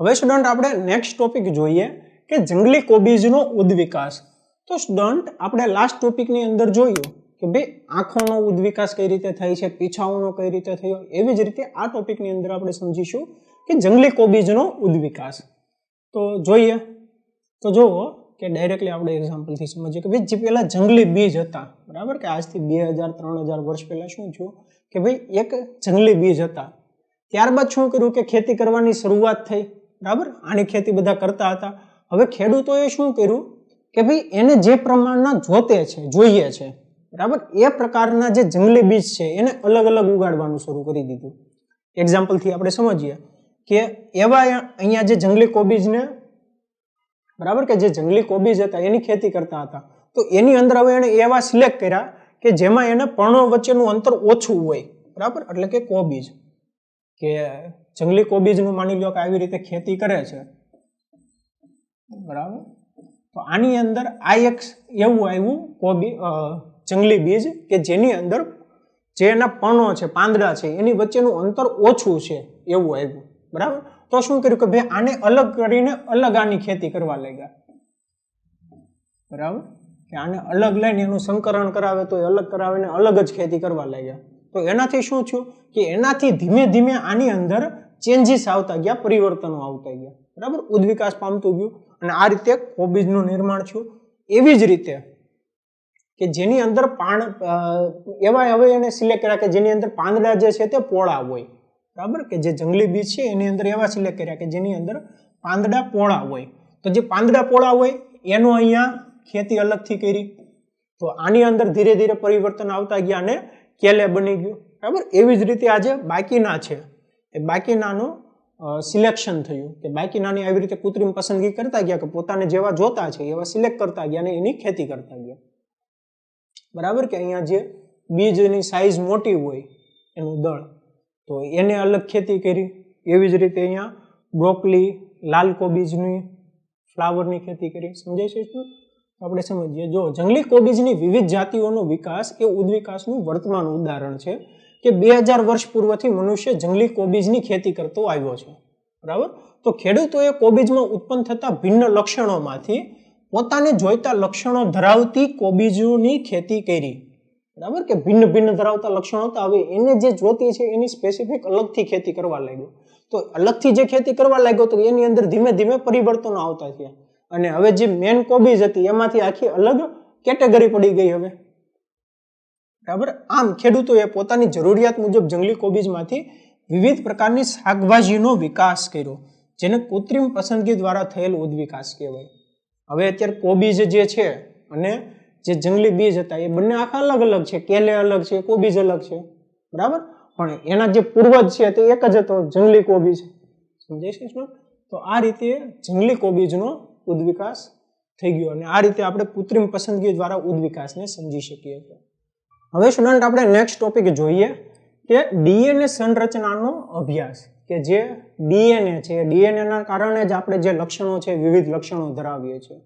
હવે સ્ટુડન્ટ આપણે next topic જોઈએ કે જંગલી કોબીજનો ઉદ્વિકાસ. તો સ્ટુડન્ટ આપણે લાસ્ટ ટોપિકની અંદર જોયું કે ભાઈ આંખોનો ઉદ્વિકાસ કઈ રીતે થાય છે, પીછાઓનો કઈ રીતે થયો, એવી જ રીતે આ ટોપિકની અંદર આપણે સમજીશું કે જંગલી કોબીજનો ઉદ્વિકાસ. તો જોઈએ. તો જુઓ કે ડાયરેક્ટલી આપણે એક્ઝામ્પલથી સમજીએ કે ભાઈ જે પહેલાં જંગલી બીજ હતા, બરાબર? કે આજથી બે હજાર, ત્રણ હજાર વર્ષ પહેલાં શું થયું? કે ભાઈ એક જંગલી બીજ હતા. ત્યારબાદ શું કર્યું કે ખેતી કરવાની શરૂઆત થઈ. બરાબર? આની ખેતી બધા કરતા હતા. હવે ખેડૂતોએ શું કર્યું? કે ભાઈ એને જે પ્રમાણના જોતે છે, જોઈએ છે, બરાબર? એ પ્રકારના જે જંગલી બીજ છે, એને અલગ અલગ ઉગાડવાનું શરૂ કરી દીધું. એક્ઝામ્પલથી આપણે સમજીએ કે એવા અહીંયા જે જંગલી કોબીજને બરાબર? કે જે જંગલી કોબીજ હતા, એની ખેતી કરતા હતા. તો એની અંદર હવે એણે એવા સિલેક્ટ કર્યા કે જેમાં એને પર્ણો વચ્ચેનું અંતર ઓછું હોય, બરાબર? એટલે કે કોબીજ. કે જંગલી કોબીજનું માની લો કે આવી રીતે ખેતી કરે છે. બરાબર? તો આની અંદર આ એક એવું આવ્યું, કોબી જંગલી બીજ કે જેની અંદર જે એના પણો છે, પાંદડા છે, એની વચ્ચેનું અંતર ઓછું છે એવું આવ્યું. બરાબર? તો શું કર્યું કે ભાઈ આને અલગ કરીને અલગ આની ખેતી કરવા લાગ્યા. બરાબર? કે આને અલગ લઈને એનું સંકરણ કરાવે તો એ અલગ કરાવીને અલગ જ ખેતી કરવા લાગ્યા. તો એનાથી શું થયું કે એનાથી ધીમે ધીમે આની અંદર ચેન્જીસ આવતા ગયા, પરિવર્તનો આવતા ગયા. બરાબર? ઉદ્વિકાસ પામતું ગયું અને આ રીતે કોબીજનું નિર્માણ થયું. એવી જ રીતે કે જેની અંદર પાણ એવા હવે એને સિલેક્ટ કર્યા કે જેની અંદર પાંદડા જે છે તે પોળા હોય. બરાબર? કે જે જંગલી બીજ છે એની અંદર એવા સિલેક્ટ કર્યા કે જેની અંદર પાંદડા પોળા હોય. તો જે પાંદડા પોળા હોય, એનો અહીંયા ખેતી અલગથી કરી. તો આની અંદર ધીરે ધીરે પરિવર્તન આવતા ગયા અને કેલે બની ગયું. બરાબર? એવી જ રીતે આજે બાકીના છે. એ બાકીનાનું સિલેક્શન થયું કે બાકીનાની આવી રીતે કૃત્રિમ પસંદગી કરતા ગયા કે પોતાને જેવા જોતા છે, એવા સિલેક્ટ કરતા ગયા અને એની ખેતી કરતા ગયા. બરાબર કે અહીંયા જે બીજની સાઈઝ મોટી હોય એનું દળ, તો એને અલગ ખેતી કરી. એવી જ રીતે અહીંયા બ્રોકલી લાલ કોબીજની ફ્લાવરની ખેતી કરી. સમજાય છે શું? આપણે સમજીએ. જો જંગલી કોબીજની વિવિધ જાતિઓનો વિકાસ એ ઉદ્વિકાસનું વર્તમાન ઉદાહરણ છે. કે બે હજાર વર્ષ પૂર્વથી મનુષ્ય જંગલી કોબીજની ખેતી કરતો આવ્યો છે. બરાબર? તો ખેડૂતોએ કોબીજમાં ઉત્પન્ન થતા ભિન્ન લક્ષણોમાંથી પોતાને જોઈતા લક્ષણો ધરાવતી કોબીજોની ખેતી કરી. બરાબર? કે ભિન્ન ભિન્ન ધરાવતા લક્ષણો તો હવે એને જે જોતી છે એની સ્પેસિફિક અલગથી ખેતી કરવા લાગ્યો. તો અલગથી જે ખેતી કરવા લાગ્યો તો એની અંદર ધીમે ધીમે પરિવર્તનો આવતા થયા. અને હવે જે મેન કોબીજ હતી એમાંથી આખી અલગ કેટેગરી પડી ગઈ હવે. બરાબર? આમ ખેડૂતોએ પોતાની જરૂરિયાત મુજબ જંગલી કોબીજમાંથી વિવિધ પ્રકારની શાકભાજીનો વિકાસ કર્યો, જેને કૃત્રિમ પસંદગી દ્વારા થયેલ ઉદ્વિકાસ કહેવાય. હવે અત્યારે કોબીજ જે છે અને જે જંગલી બીજ હતા, એ બંને આખા અલગ અલગ છે. કેલે અલગ છે, કોબીજ અલગ છે. બરાબર? પણ એના જે પૂર્વજ છે તે એક જ હતો, જંગલી કોબીજ. સમજાય તો આ રીતે જંગલી કોબીજનો ઉદ્વિકાસ થઈ ગયો અને આ રીતે આપણે કૃત્રિમ પસંદગી દ્વારા ઉદ્વિકાસને સમજી શકીએ છીએ. હવે સ્ટુડન્ટ આપણે નેક્સ્ટ ટોપિક જોઈએ કે ડીએનએ સંરચનાનો અભ્યાસ, કે જે ડીએનએ છે. ડીએનએના કારણે જ આપણે જે લક્ષણો છે, વિવિધ લક્ષણો ધરાવીએ છીએ.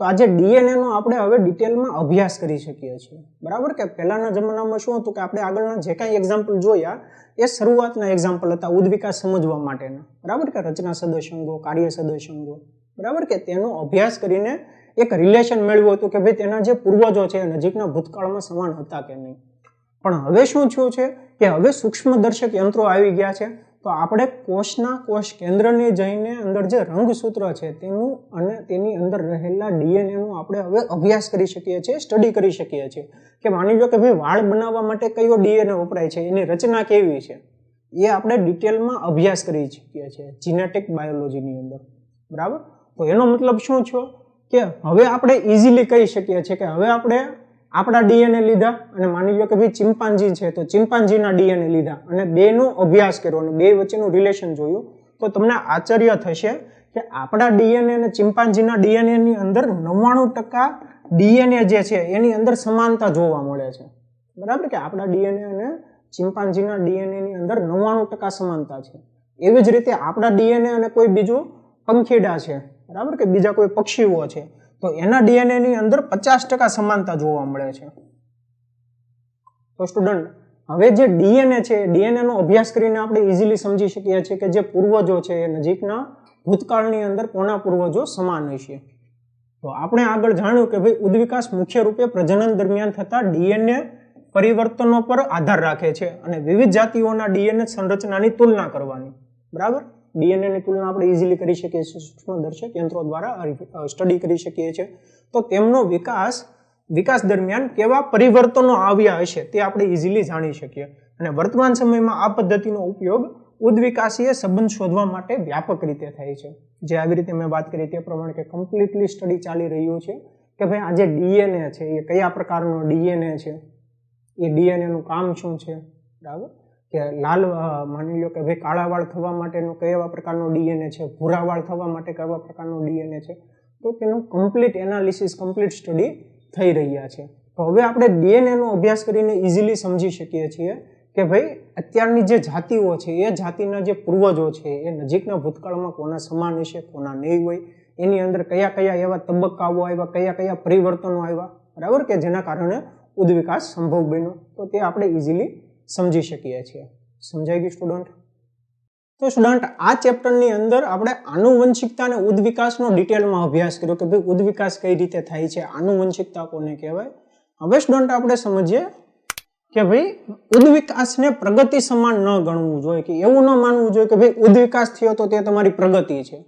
તો આજે ડીએનએનો આપણે હવે ડિટેલમાં અભ્યાસ કરી શકીએ છીએ. બરાબર કે પહેલાના જમાનામાં શું હતું કે આપણે આગળના જે કાંઈ એક્ઝામ્પલ જોયા, એ શરૂઆતના એક્ઝામ્પલ હતા ઉદ્વિકાસ સમજવા માટેના. બરાબર કે રચના સદસ્યંગો, કાર્ય સદસ્યંગો. બરાબર કે તેનો અભ્યાસ કરીને એક રિલેશન મેળવ્યું હતું કે ભાઈ તેના જે પૂર્વજો છે નજીકના ભૂતકાળમાં સમાન હતા કે નહીં. પણ હવે શું થયું છે કે હવે સૂક્ષ્મદર્શક યંત્રો આવી ગયા છે, તો આપણે કોષના કોષ કેન્દ્રને જઈને અંદર જે રંગસૂત્ર છે તેનું અને તેની અંદર રહેલા ડીએનએનું આપણે હવે અભ્યાસ કરી શકીએ છીએ સ્ટડી કરી શકીએ છીએ. કે માની લો કે ભાઈ વાળ બનાવવા માટે કયો ડીએનએ વપરાય છે, એની રચના કેવી છે, એ આપણે ડિટેલમાં અભ્યાસ કરી શકીએ છીએ જીનેટિક બાયોલોજીની અંદર. બરાબર? તો એનો મતલબ શું છે કે હવે આપણે ઇઝીલી કહી શકીએ છીએ કે હવે આપણે આપણા ડીએનએ લીધા અને માની લો કે ભાઈ ચિમ્પાન્જી છે, તો ચિમ્પાન્જીના ડીએનએ લીધા અને બેનો અભ્યાસ કર્યો અને બે વચ્ચેનું રિલેશન જોયું, તો તમને આશ્ચર્ય થશે કે આપણા ડીએનએ અને ચિમ્પાન્જીના ડીએનએ ની અંદર નવ્વાણું ટકા ડીએનએ જે છે, એની અંદર સમાનતા જોવા મળે છે. બરાબર કે આપણા ડીએનએ અને ચિમ્પાન્જીના ડીએનએ ની અંદર નવ્વાણું ટકા સમાનતા છે. એવી જ રીતે આપણા ડીએનએ અને કોઈ બીજું પંખીડા છે બરાબર કે બીજા કોઈ પક્ષીઓ છે, તો એના ડીએનએની અંદર પચાસ ટકા સમાનતા જોવા મળે છે. તો સ્ટુડન્ટ હવે જે ડીએનએ છે, ડીએનએ નો અભ્યાસ કરીને આપણે ઇઝીલી સમજી શકીએ છીએ કે જે પૂર્વજો છે, એ નજીકના ભૂતકાળની અંદર કોના પૂર્વજો સમાન હશે તો આપણે આગળ જાણ્યું કે ભાઈ ઉદ્વિકાસ મુખ્ય રૂપે પ્રજનન દરમિયાન થતા ડીએનએ પરિવર્તનો પર આધાર રાખે છે અને વિવિધ જાતિઓના ડીએનએ સંરચનાની તુલના કરવાની. બરાબર? ડીએનએ ની તુલના આપણે ઇઝીલી કરી શકીએ છીએ. સૂક્ષ્મદર્શક યંત્રો દ્વારા સ્ટડી કરી શકીએ છીએ. તો તેમનો વિકાસ વિકાસ દરમિયાન કેવા પરિવર્તનો આવ્યા હશે તે આપણે ઇઝીલી જાણી શકીએ. અને વર્તમાન સમયમાં આ પદ્ધતિનો ઉપયોગ ઉદ્વિકાસીય સંબંધ શોધવા માટે વ્યાપક રીતે થાય છે. જે આવી રીતે મેં વાત કરી તે પ્રમાણે કે કમ્પ્લીટલી સ્ટડી ચાલી રહ્યું છે કે ભાઈ આ જે ડીએનએ છે એ કયા પ્રકારનો ડીએનએ છે? એ ડીએનએનું કામ શું છે? બરાબર? કે લાલ માની લો કે ભાઈ કાળા વાળ થવા માટેનો કેવા પ્રકારનો ડીએનએ છે ભૂરા વાળ થવા માટે કેવા પ્રકારનો ડીએનએ છે, તો તેનું કમ્પ્લીટ એનાલિસિસ કમ્પ્લીટ સ્ટડી થઈ રહ્યા છે. તો હવે આપણે ડીએનએનો અભ્યાસ કરીને ઇઝીલી સમજી શકીએ છીએ કે ભાઈ અત્યારની જે જાતિઓ છે, એ જાતિના જે પૂર્વજો છે, એ નજીકના ભૂતકાળમાં કોના સમાન હશે, કોના નહીં હોય, એની અંદર કયા કયા એવા તબક્કાઓ આવ્યા, કયા કયા પરિવર્તનો આવ્યા, બરાબર? કે જેના કારણે ઉદ્વિકાસ સંભવ બન્યો. તો તે આપણે ઇઝીલી સમજી શકીએ છીએ. સમજાઈ ગયું સ્ટુડન્ટ તો સ્ટુડન્ટ આ ચેપ્ટરની અંદર આપણે આનુવંશિકતા અને ઉદ્વિકાસનો ડિટેલમાં અભ્યાસ કર્યો કે ભાઈ ઉદ્વિકાસ કઈ રીતે થાય છે, આનુવંશિકતા કોને કહેવાય? હવે સ્ટુડન્ટ આપણે સમજીએ કે ભાઈ ઉદ્વિકાસને પ્રગતિ સમાન ન ગણવું જોઈએ, કે એવું ન માનવું જોઈએ કે ભાઈ ઉદ્વિકાસ થયો તો તે તમારી પ્રગતિ છે.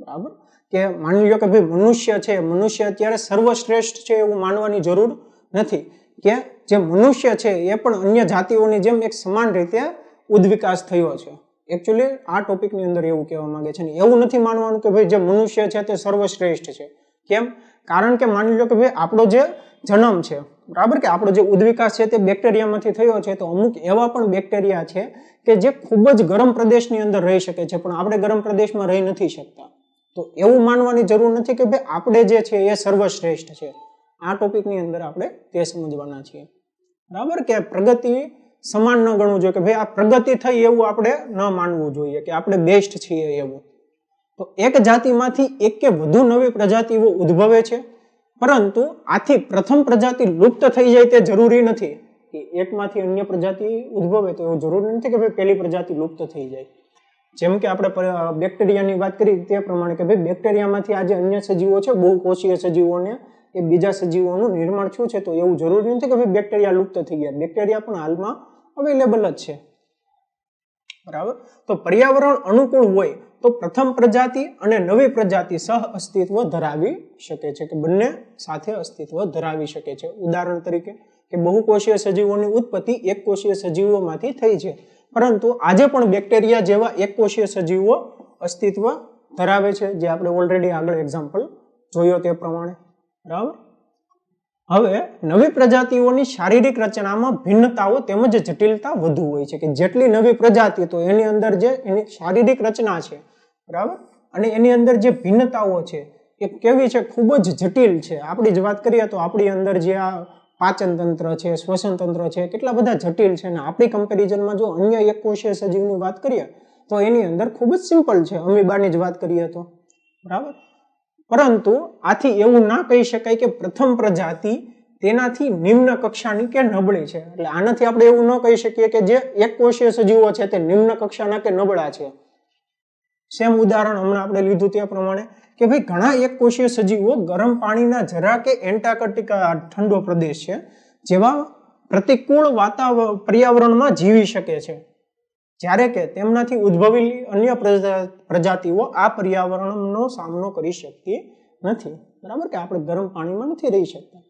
બરાબર? કે માની લો કે ભાઈ મનુષ્ય છે, મનુષ્ય અત્યારે સર્વશ્રેષ્ઠ છે એવું માનવાની જરૂર નથી. કે જે મનુષ્ય છે એ પણ અન્ય જાતિઓની જેમ એક સમાન રીતે ઉદ્વિકાસ થયો છે. એકચ્યુઅલી આ ટોપિકની અંદર એવું કહેવા માંગે છે ને એવું નથી માનવાનું કે ભાઈ જે મનુષ્ય છે તે સર્વશ્રેષ્ઠ છે. કેમ? કારણ કે માની લો કે ભાઈ આપણો જે જન્મ છે, બરાબર કે આપણો જે ઉદ્વિકાસ છે તે બેક્ટેરિયામાંથી થયો છે, તો અમુક એવા પણ બેક્ટેરિયા છે કે જે ખૂબ જ ગરમ પ્રદેશની અંદર રહી શકે છે, પણ આપણે ગરમ પ્રદેશમાં રહી નથી શકતા. તો એવું માનવાની જરૂર નથી કે ભાઈ આપણે જે છે એ સર્વશ્રેષ્ઠ છે. આ ટોપિકની અંદર આપણે તે સમજવાના છીએ. બરાબર? કે પ્રગતિ સમાન ન ગણવું જોઈએ, કે ભાઈ આ પ્રગતિ થઈ એવું આપણે ન માનવું જોઈએ, કે આપણે બેસ્ટ છીએ એવું. તો એક જાતિમાંથી એક કે વધુ નવી પ્રજાતિઓ ઉદ્ભવે છે, પરંતુ આથી પ્રથમ પ્રજાતિ લુપ્ત થઈ જાય તે જરૂરી નથી. કે એકમાંથી અન્ય પ્રજાતિ ઉદ્ભવે તો એવું જરૂરી નથી કે ભાઈ પહેલી પ્રજાતિ લુપ્ત થઈ જાય. જેમ કે આપણે બેક્ટેરિયાની વાત કરી તે પ્રમાણે કે ભાઈ બેક્ટેરિયામાંથી આજે અન્ય સજીવો છે, બહુ કોષીય સજીવોને એ બીજા સજીવોનું નિર્માણ શું છે તો એવું જરૂરી નથી કે ભાઈ બેક્ટેરિયા લુપ્ત થઈ ગયા. બેક્ટેરિયા પણ હાલમાં અવેલેબલ જ છે. બરાબર? તો પર્યાવરણ અનુકૂળ હોય તો પ્રથમ પ્રજાતિ અને નવી પ્રજાતિ સહ અસ્તિત્વ ધરાવી શકે છે કે બંને સાથે અસ્તિત્વ ધરાવી શકે છે. ઉદાહરણ તરીકે કે બહુકોષીય સજીવોની ઉત્પત્તિ એક કોષીય સજીવોમાંથી થઈ છે. પરંતુ આજે પણ બેક્ટેરિયા જેવા એક કોષીય સજીવો અસ્તિત્વ ધરાવે છે. જે આપણે ઓલરેડી આગળ એક્ઝામ્પલ જોયો તે પ્રમાણે. બરાબર? હવે નવી પ્રજાતિઓની શારીરિક રચનામાં ભિન્નતાઓ તેમજ જટિલતા વધુ હોય છે કે જેટલી નવી પ્રજાતિ તો એની અંદર જે એની શારીરિક રચના છે, બરાબર? અને એની અંદર જે ભિન્નતાઓ છે એ કેવી છે? ખૂબ જ જટિલ છે. આપણી જ વાત કરીએ તો આપણી અંદર જે આ પાચન તંત્ર છે, શ્વસન તંત્ર છે, કેટલા બધા જટિલ છે. અને આપણી કમ્પેરિઝનમાં જો અન્ય એક કોષીય સજીવની વાત કરીએ તો એની અંદર ખૂબ જ સિમ્પલ છે. અમીબાની જ વાત કરીએ તો. બરાબર? પરંતુ આથી એવું ના કહી શકાય કે પ્રથમ પ્રજાતિ તેનાથી નિમ્ન કક્ષાની કે નબળી છે. એટલે આનાથી આપણે એવું ન કહી શકીએ કે જે એક કોષીય સજીવો છે તે નિમ્ન કક્ષાના કે નબળા છે. સેમ ઉદાહરણ હમણાં આપણે લીધું તે પ્રમાણે કે ભાઈ ઘણા એક કોષીય સજીવો ગરમ પાણીના જરા કે એન્ટાર્કટિકા ઠંડો પ્રદેશ છે, જેવા પ્રતિકૂળ વાતાવરણ પર્યાવરણમાં જીવી શકે છે. જ્યારે કે તેમનાથી ઉદ્ભવેલી અન્ય પ્રજાતિઓ આ પર્યાવરણનો સામનો કરી શકતી નથી. બરાબર કે આપણે ગરમ પાણીમાં નથી રહી શકતા.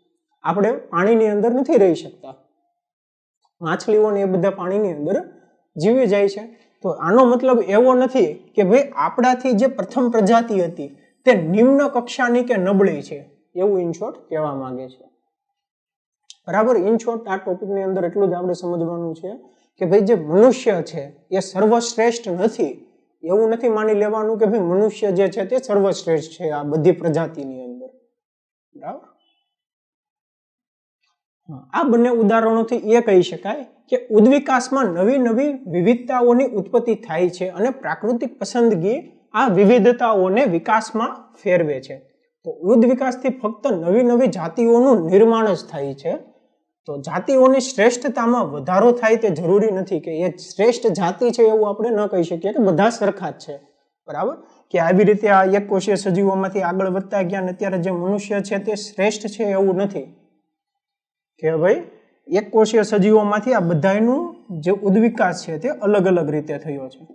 આપણે પાણીની અંદર નથી રહી શકતા. માછલીઓને એ બધા પાણીની અંદર જીવી જાય છે. તો આનો મતલબ એવો નથી કે ભાઈ આપણાથી જે પ્રથમ પ્રજાતિ હતી તે નિમ્ન કક્ષાની કે નબળી છે, એવું ઇન શોર્ટ કહેવા માંગે છે. બરાબર? ઇનશોર્ટ આ ટોપિકની અંદર એટલું જ આપણે સમજવાનું છે કે ભાઈ જે મનુષ્ય છે એ સર્વશ્રેષ્ઠ નથી. એવું નથી માની લેવાનું કે ભાઈ મનુષ્ય જે છે તે સર્વશ્રેષ્ઠ છે આ બધી પ્રજાતિની અંદર. બરાબર? આ બંને ઉદાહરણોથી એ કહી શકાય કે ઉદ્વિકાસમાં નવી નવી વિવિધતાઓની ઉત્પત્તિ થાય છે અને પ્રાકૃતિક પસંદગી આ વિવિધતાઓને વિકાસમાં ફેરવે છે. તો ઉદ્વિકાસથી ફક્ત નવી નવી જાતિઓનું નિર્માણ જ થાય છે. તો જાતિઓની શ્રેષ્ઠતામાં વધારો થાય તે જરૂરી નથી કે એ શ્રેષ્ઠ જાતિ છે એવું આપણે ન કહી શકીએ કે બધા સરખા જ છે. બરાબર? કે આવી રીતે આ એક કોષીય સજીવોમાંથી આગળ વધતા ગયા અને અત્યારે જે મનુષ્ય છે તે શ્રેષ્ઠ છે એવું નથી. કે ભાઈ એક કોષીય સજીવોમાંથી આ બધાનું જે ઉદ્વિકાસ છે તે અલગ અલગ રીતે થયો છે.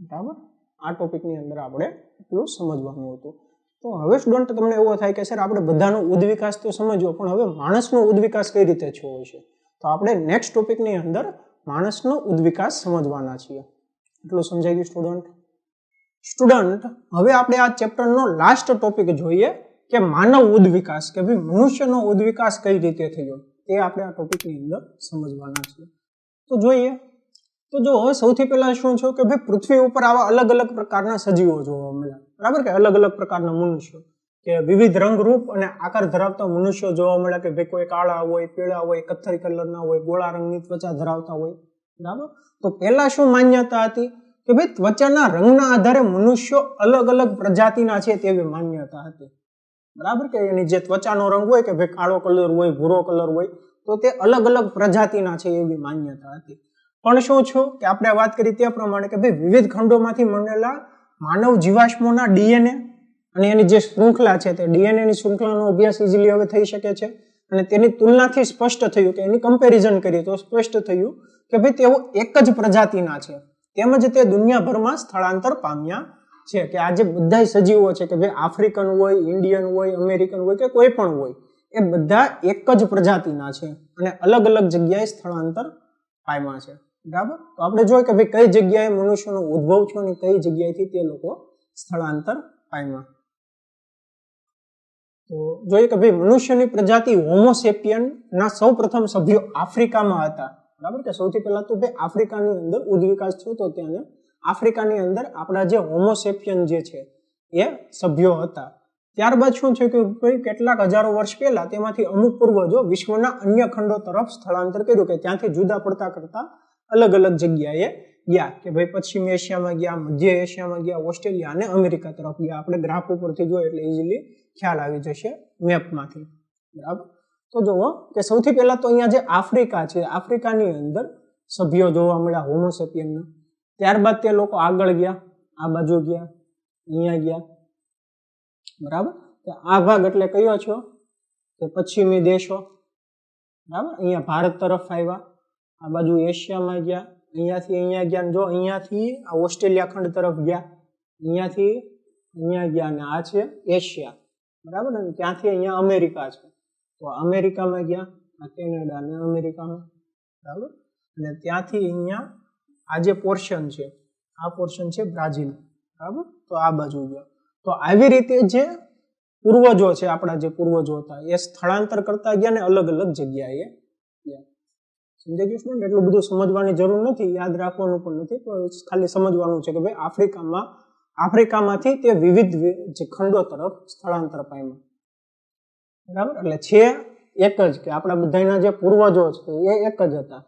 બરાબર? આ ટોપિકની અંદર આપણે એટલું સમજવાનું હતું. તો હવે સ્ટુડન્ટ તમને એવો થાય કે, સર, આપણે બધાનો ઉદ્વિકાસ તો સમજવો પણ હવે માણસનો ઉદ્વિકાસ કઈ રીતે થયો છે? તો આપણે નેક્સ્ટ ટોપિકની અંદર માણસનો ઉદ્વિકાસ સમજવાના છીએ. એટલું સમજાઈ ગયું સ્ટુડન્ટ સ્ટુડન્ટ હવે આપણે આ ચેપ્ટરનો લાસ્ટ ટોપિક જોઈએ કે માનવ ઉદ્વિકાસ, કે ભાઈ મનુષ્યનો ઉદ્વિકાસ કઈ રીતે થયો? તે આપણે આ ટોપિકની અંદર સમજવાના છીએ. તો જોઈએ. તો જો સૌથી પહેલા શું છે કે, ભાઈ પૃથ્વી ઉપર આવા અલગ અલગ પ્રકારના સજીવો જોવા મળ્યા. બરાબર કે અલગ અલગ પ્રકારના મનુષ્યો કે વિવિધ રંગરૂપ અને આકાર ધરાવતા મનુષ્યો જોવા મળ્યા કે ભાઈ કોઈ કાળા હોય, પીળા હોય, કથ્થરી કલરના હોય, ગોળા રંગની ત્વચા ધરાવતા હોય. બરાબર? તો પહેલા શું માન્યતા હતી? કે ભાઈ ત્વચાના રંગના આધારે મનુષ્યો અલગ અલગ પ્રજાતિના છે તેવી માન્યતા હતી. બરાબર કે એની જે ત્વચાનો રંગ હોય કે ભાઈ કાળો કલર હોય, ભૂરો કલર હોય, તો તે અલગ અલગ પ્રજાતિના છે એવી માન્યતા હતી. પણ શું છું? કે આપણે વાત કરી તે પ્રમાણે કે ભાઈ વિવિધ ખંડોમાંથી મળેલા માનવ જીવાશ્મોના ડીએનએ અને એની જે શૃંખલા છે તે ડીએનએની શૃંખલાનો અભ્યાસ ઇઝીલી હવે થઈ શકે છે. અને તેની તુલનાથી સ્પષ્ટ થયું કે એની કમ્પેરિઝન કરીએ તો સ્પષ્ટ થયું કે ભાઈ તેઓ એક જ પ્રજાતિના છે. તેમજ તે દુનિયાભરમાં સ્થળાંતર પામ્યા છે કે આ જે બધા સજીવો છે કે ભાઈ આફ્રિકન હોય, ઇન્ડિયન હોય, અમેરિકન હોય કે કોઈ પણ હોય, એ બધા એક જ પ્રજાતિના છે અને અલગ અલગ જગ્યાએ સ્થળાંતર પામ્યા છે. બરાબર? તો આપણે જોઈએ કે ભાઈ કઈ જગ્યાએ મનુષ્યનો ઉદ્ભવ થયો અને કઈ જગ્યાએથી તે લોકો સ્થળાંતર પામ્યા? તો જોઈએ કે ભાઈ મનુષ્યની પ્રજાતિ હોમોસેપિયન ના સૌ પ્રથમ સભ્યો આફ્રિકામાં હતા. બરાબર? કે સૌથી પહેલા તો ભાઈ આફ્રિકાની અંદર ઉદ્વિકાસ થયો તો ત્યાંને આફ્રિકાની અંદર આપણા જે હોમોસેપિયન જે છે એ સભ્યો હતા. ત્યારબાદ શું છે કે ભાઈ કેટલાક હજારો વર્ષ પહેલા તેમાંથી અમુક પૂર્વજો વિશ્વના અન્ય ખંડો તરફ સ્થળાંતર કર્યું કે ત્યાંથી જુદા પડતા કરતા અલગ અલગ જગ્યાએ ગયા કે ભાઈ પશ્ચિમ એશિયામાં ગયા, મધ્ય એશિયામાં ગયા, ઓસ્ટ્રેલિયા અને અમેરિકા તરફ ગયા. આપણે ગ્રાફ ઉપરથી જોઈએ એટલે ઇઝીલી ખ્યાલ આવી જશે મેપમાંથી બરાબર? તો જુઓ કે સૌથી પહેલા તો અહીંયા જે આફ્રિકા છે, આફ્રિકાની અંદર સભ્યો જોવા મળ્યા હોમોસેપિયનના ત્યારબાદ તે લોકો આગળ ગયા, આ બાજુ ગયા, અહીંયા ગયા. બરાબર? આ ભાગ એટલે કયો છો? કે પશ્ચિમી દેશો. બરાબર? અહીંયા ભારત તરફ આવ્યા. આ બાજુ એશિયામાં ગયા, અહીંયાથી અહીંયા ગયા જો અહીંયાથી આ ઓસ્ટ્રેલિયા ખંડ તરફ ગયા, અહીંયાથી અહીંયા ગયા અને આ છે એશિયા, બરાબર ને? ત્યાંથી અહીંયા અમેરિકા છે. તો અમેરિકામાં ગયા, આ કેનેડા અને અમેરિકામાં, બરાબર? અને ત્યાંથી અહીંયા આ જે પોર્શન છે, આ પોર્શન છે બ્રાઝિલ, બરાબર? તો આ બાજુ ગયા. તો આવી રીતે જે પૂર્વજો છે, આપણા જે પૂર્વજો હતા, એ સ્થળાંતર કરતા ગયા ને અલગ અલગ જગ્યાએ ગયા સમજાઈ એટલું બધું સમજવાની જરૂર નથી, યાદ રાખવાનું પણ નથી, પણ ખાલી સમજવાનું છે કે ભાઈ આફ્રિકામાં, આફ્રિકામાંથી તે વિવિધ જે ખંડો તરફ સ્થળાંતર પામ્યા. બરાબર? એટલે છે એક જ કે આપણા બધાના જે પૂર્વજો છે એ એક જ હતા.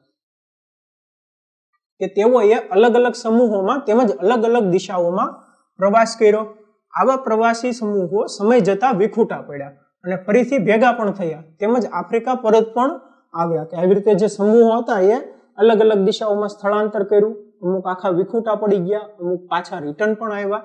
કે તેઓએ અલગ અલગ સમૂહોમાં તેમજ અલગ અલગ દિશાઓમાં પ્રવાસ કર્યો. આવા પ્રવાસી સમૂહો સમય જતા વિખૂટા પડ્યા અને ફરીથી ભેગા પણ થયા. તેમજ આફ્રિકા પરત પણ આવ્યા કે આવી રીતે જે સમૂહો હતા એ અલગ અલગ દિશાઓમાં સ્થળાંતર કર્યું. અમુક આખા વિખૂટા પડી ગયા, અમુક પાછા રિટર્ન પણ આવ્યા.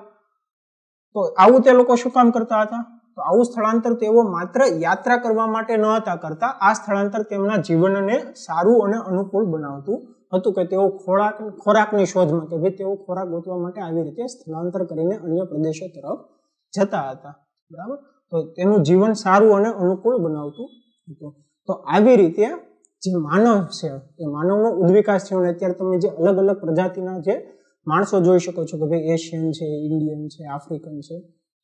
તો આવું તે લોકો શું કામ કરતા હતા? તો આવું સ્થળાંતર તેઓ માત્ર યાત્રા કરવા માટે ન હતા કરતા. આ સ્થળાંતર તેમના જીવનને સારું અને અનુકૂળ બનાવતું હતું કે તેઓ ખોરાક, ખોરાકની શોધમાં કે ભાઈ તેઓ ખોરાક ગોતવા માટે આવી રીતે સ્થળાંતર કરીને અન્ય પ્રદેશો તરફ જતા હતા. બરાબર? તો તેનું જીવન સારું અને અનુકૂળ બનાવતું હતું. તો આવી રીતે જે માનવ છે, એ માનવનો ઉદ્વિકાસ થયો અને અત્યારે તમે જે અલગ અલગ પ્રજાતિના જે માણસો જોઈ શકો છો કે ભાઈ એશિયન છે, ઇન્ડિયન છે, આફ્રિકન છે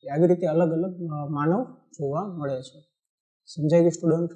આવી રીતે અલગ અલગ માનવ જોવા મળે છે. સમજાય ગયું સ્ટુડન્ટ